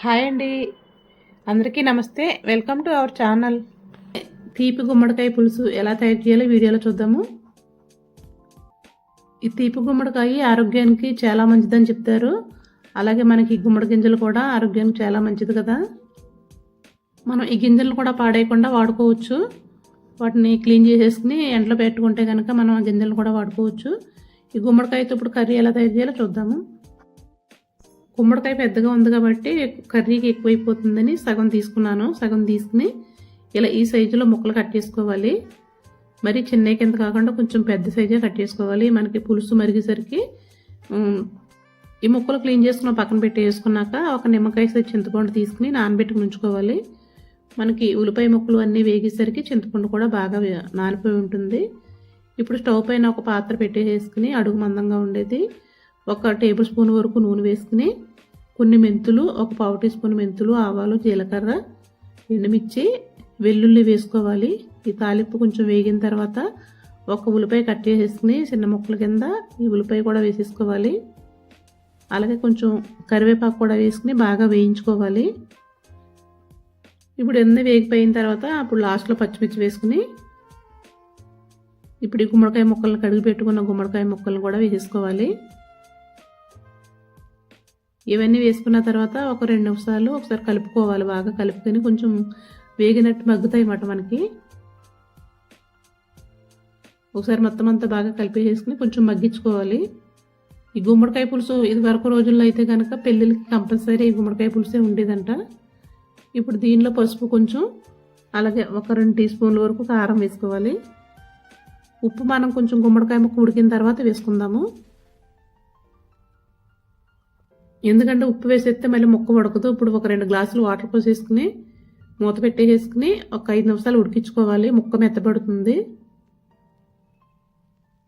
Hi అండి. అందరికీ నమస్తే. Welcome to our channel. తీపి గుమ్మడికాయ పులుసు ఎలా తయారు చేయాలో వీడియోలో చూద్దాము. ఈ తీపి గుమ్మడికాయ ఆరోగ్యానికి చాలా మంచిదని చెప్తారు. అలాగే మనకి గుమ్మడి గింజలు కూడా ఆరోగ్యానికి చాలా మంచిది కదా. మనం ఈ గింజలు కూడా పాడేయకుండా వాడుకోవచ్చు. వాటిని క్లీన్ చేసేసుకుని ఎండలో పెట్టుకుంటే కనుక మనం ఆ గింజలు కూడా వాడుకోవచ్చు. ఈ గుమ్మడికాయతో ఇప్పుడు కర్రీ ఎలా తయారు చేయాలో చూద్దాము. గుమ్మడికాయ పెద్దగా ఉంది కాబట్టి కర్రీకి ఎక్కువైపోతుందని సగం తీసుకున్నాను సగం తీసుకుని ఇలా ఈ సైజులో ముక్కలు కట్ చేసుకోవాలి. మరి చిన్న కింద కాకుండా కొంచెం పెద్ద సైజే కట్ చేసుకోవాలి. మనకి పులుసు మరిగేసరికి ఈ ముక్కలు క్లీన్ చేసుకున్న పక్కన పెట్టి వేసుకున్నాక ఒక నిమ్మకాయ సైజు చింతపండు తీసుకుని నానబెట్టుకుని ఉంచుకోవాలి. మనకి ఉల్లిపాయ ముక్కలు అన్నీ వేగేసరికి చింతపండు కూడా బాగా నానిపోయి ఉంటుంది. ఇప్పుడు స్టవ్ పైన ఒక పాత్ర పెట్టేసుకుని అడుగు మందంగా ఉండేది. ఒక టేబుల్ స్పూన్ వరకు నూనె వేసుకుని కొన్ని మెంతులు ఒక పావు టీ స్పూన్ మెంతులు ఆవాలు జీలకర్ర ఎండుమిర్చి వెల్లుల్లి వేసుకోవాలి. ఈ తాలింపు కొంచెం వేగిన తర్వాత ఒక ఉల్లిపాయ కట్ చేసేసుకుని చిన్న ముక్కల కింద ఈ ఉల్లిపాయ కూడా వేసేసుకోవాలి. అలాగే కొంచెం కరివేపాకు కూడా వేసుకుని బాగా వేయించుకోవాలి. ఇప్పుడు ఎన్ని వేగిపోయిన తర్వాత అప్పుడు లాస్ట్లో పచ్చిమిర్చి వేసుకుని ఇప్పుడు ఈ గుమ్మడికాయ ముక్కలను కడిగి పెట్టుకున్న గుమ్మడికాయ ముక్కలను కూడా వేసేసుకోవాలి. ఇవన్నీ వేసుకున్న తర్వాత ఒక రెండు నిమిషాలు ఒకసారి కలుపుకోవాలి. బాగా కలుపుకొని కొంచెం వేగినట్టు మగ్గుతాయి అన్నమాట మనకి. ఒకసారి మొత్తం అంతా బాగా కలిపేసేసుకుని కొంచెం మగ్గించుకోవాలి. ఈ గుమ్మడికాయ పులుసు ఇది వరకు రోజుల్లో అయితే కనుక పెళ్ళిళ్ళకి కంపల్సరీ ఈ గుమ్మడికాయ పులుసే ఉండేదంట. ఇప్పుడు దీనిలో పసుపు కొంచెం అలాగే ఒక రెండు టీ స్పూన్ల వరకు కారం వేసుకోవాలి. ఉప్పు మనం కొంచెం గుమ్మడికాయ ముక్క ఉడికిన తర్వాత వేసుకుందాము. ఎందుకంటే ఉప్పు వేసేస్తే మళ్ళీ ముక్క ఉడకదు. ఇప్పుడు ఒక రెండు గ్లాసులు వాటర్ పోసేసుకుని మూత పెట్టేసుకుని ఒక ఐదు నిమిషాలు ఉడికించుకోవాలి. ముక్క మెత్తబడుతుంది.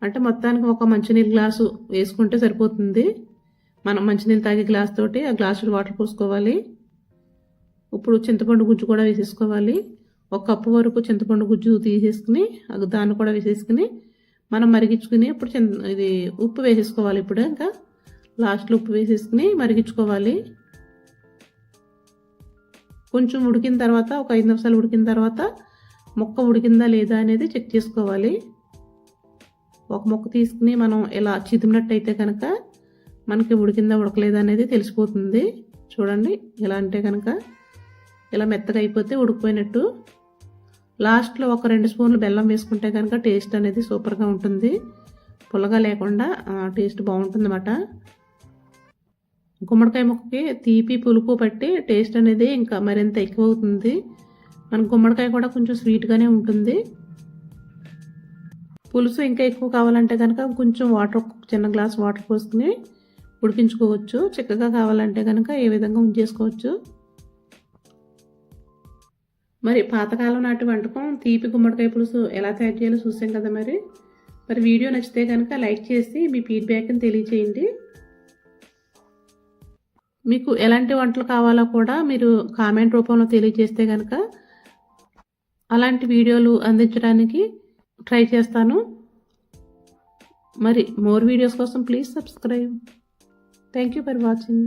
అంటే మొత్తానికి ఒక మంచినీళ్ళ గ్లాసు వేసుకుంటే సరిపోతుంది. మనం మంచినీళ్ళు తాగే గ్లాస్ తోటి ఆ గ్లాసులు వాటర్ పోసుకోవాలి. ఇప్పుడు చింతపండు గుజ్జు కూడా వేసేసుకోవాలి. ఒక కప్పు వరకు చింతపండు గుజ్జు తీసేసుకుని దాన్ని కూడా వేసేసుకుని మనం మరిగించుకుని ఇప్పుడు ఇది ఉప్పు వేసేసుకోవాలి. ఇప్పుడు ఇంకా లాస్ట్లో ఉప్పు వేసేసుకుని మరిగించుకోవాలి. కొంచెం ఉడికిన తర్వాత ఒక ఐదు నిమిషాలు ఉడికిన తర్వాత మొక్క ఉడికిందా లేదా అనేది చెక్ చేసుకోవాలి. ఒక మొక్క తీసుకుని మనం ఇలా చిదిమినట్టయితే కనుక మనకి ఉడికిందా ఉడకలేదా అనేది తెలిసిపోతుంది. చూడండి ఇలా అంటే కనుక ఇలా మెత్తగా అయిపోతే ఉడికిపోయినట్టు. లాస్ట్లో ఒక రెండు స్పూన్లు బెల్లం వేసుకుంటే కనుక టేస్ట్ అనేది సూపర్గా ఉంటుంది. పుల్లగా లేకుండా టేస్ట్ బాగుంటుంది అన్నమాట గుమ్మడికాయ ముక్కకి తీపి పులుపు పట్టి టేస్ట్ అనేది ఇంకా మరింత ఎక్కువ అవుతుంది మన గుమ్మడికాయ కూడా కొంచెం స్వీట్గానే ఉంటుంది. పులుసు ఇంకా ఎక్కువ కావాలంటే కనుక కొంచెం వాటర్ చిన్న గ్లాస్ వాటర్ పోసుకుని ఉడికించుకోవచ్చు. చిక్కగా కావాలంటే కనుక ఏ విధంగా ఉంచేసుకోవచ్చు. మరి పాతకాలం నాటి వంటకం తీపి గుమ్మడికాయ పులుసు ఎలా తయారు చేయాలో చూసాం కదా మరి. మరి వీడియో నచ్చితే కనుక లైక్ చేసి మీ ఫీడ్బ్యాక్ని తెలియచేయండి. మీకు ఎలాంటి వంటలు కావాలో కూడా మీరు కామెంట్ రూపంలో తెలియజేస్తే కనుక అలాంటి వీడియోలు అందించడానికి ట్రై చేస్తాను. మరి మోర్ వీడియోస్ కోసం please subscribe. Thank you for watching